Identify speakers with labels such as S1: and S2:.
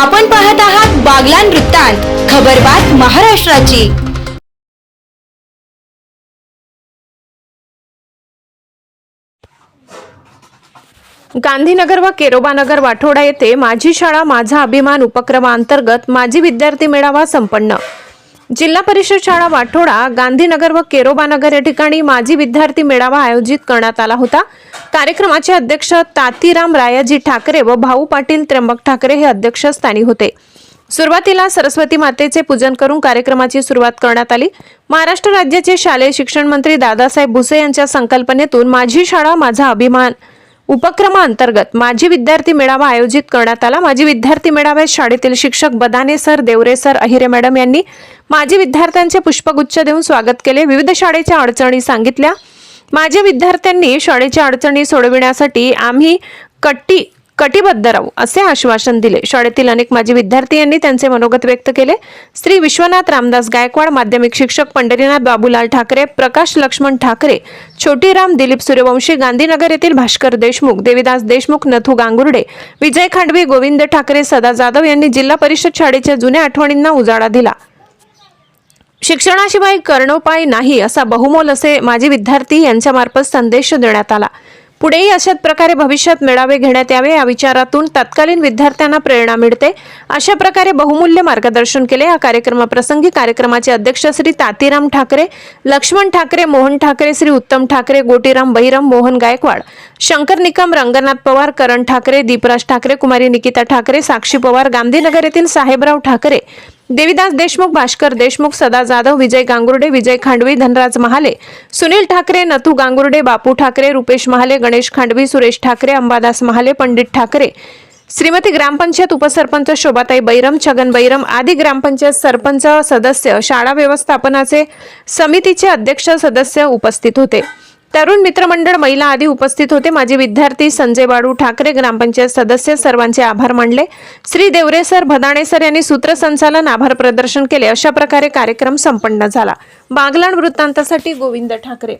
S1: आपण पाहत आहात बागलान वृत्तांत खबरबात महाराष्ट्राची.
S2: गांधीनगर व केरोबानगर वाठोडा येथे माझी शाळा माझा अभिमान उपक्रमांतर्गत माझी विद्यार्थी मेळावा संपन्न. जिल्हा परिषद शाळा वाठोडा गांधीनगर व केरोबानगर या ठिकाणी माजी विद्यार्थी मेळावा आयोजित करण्यात आला होता. कार्यक्रमाचे अध्यक्ष तातीराम रायाजी ठाकरे व भाऊ पाटील त्र्यंबक ठाकरे हे अध्यक्षस्थानी होते. सुरुवातीला सरस्वती मातेचे पूजन करून कार्यक्रमाची सुरुवात करण्यात आली. महाराष्ट्र राज्याचे शालेय शिक्षण मंत्री दादासाहेब भुसे यांच्या संकल्पनेतून माझी शाळा माझा अभिमान उपक्रमाअंतर्गत माजी विद्यार्थी मेळावा आयोजित करण्यात आला. माजी विद्यार्थी मेळाव्यात शाळेतील शिक्षक Badane sir Deore sir Ahire madam यांनी माजी विद्यार्थ्यांचे पुष्पगुच्छ देऊन स्वागत केले. विविध शाळेच्या अडचणी सांगितल्या. माझ्या विद्यार्थ्यांनी शाळेच्या अडचणी सोडविण्यासाठी आम्ही कट्टी कटिबद्ध राहू असे आश्वासन दिले. शाळेतील अनेक माजी विद्यार्थी यांनी त्यांचे मनोगत व्यक्त केले. श्री विश्वनाथ रामदास गायकवाड माध्यमिक शिक्षक पंढरीनाथ बाबूलाल ठाकरे प्रकाश लक्ष्मण ठाकरे छोटीराम दिलीप सूर्यवंशी गांधीनगर येथील भास्कर देशमुख देविदास देशमुख नथू गांगुर्डे विजय खांडवी गोविंद ठाकरे सदा जाधव यांनी जिल्हा परिषद शाळेच्या जुन्या आठवणींना उजाळा दिला. शिक्षणाशिवाय कर्णोपाय नाही असा बहुमोल असे माजी विद्यार्थी यांच्यामार्फत संदेश देण्यात आला. पुढेही अशाच प्रकारे भविष्यात मेळावे घेण्यात यावे या विचारातून तत्कालीन विद्यार्थ्यांना प्रेरणा मिळते. अशा प्रकारे बहुमूल्य मार्गदर्शन केले. या कार्यक्रमाप्रसंगी कार्यक्रमाचे अध्यक्ष श्री तातीराम ठाकरे लक्ष्मण ठाकरे मोहन ठाकरे श्री उत्तम ठाकरे गोटीराम बहिरम मोहन गायकवाड शंकर निकम रंगनाथ पवार करण ठाकरे दीपराज ठाकरे कुमारी निकिता ठाकरे साक्षी पवार गांधीनगर येथील साहेबराव ठाकरे देविदास देशमुख भास्कर देशमुख सदा जाधव विजय गांगुर्डे विजय खांडवी धनराज महाले सुनील ठाकरे नथू गांगुर्डे बापू ठाकरे रुपेश महाले गणेश खांडवी सुरेश ठाकरे अंबादास महाले पंडित ठाकरे श्रीमती ग्रामपंचायत उपसरपंच शोभाताई बैरम छगन बैरम आदी ग्रामपंचायत सरपंच सदस्य शाळा व्यवस्थापनाचे समितीचे अध्यक्ष सदस्य उपस्थित होते. तरुण मित्रमंडळ महिला आदी उपस्थित होते. माजी विद्यार्थी संजय बाडू ठाकरे ग्रामपंचायत सदस्य सर्वांचे आभार मानले. श्री देवरे सर भदाणे सर यांनी सूत्रसंचालन आभार प्रदर्शन केले. अशा प्रकारे कार्यक्रम संपन्न झाला. बागलाण वृत्तांतासाठी गोविंद ठाकरे.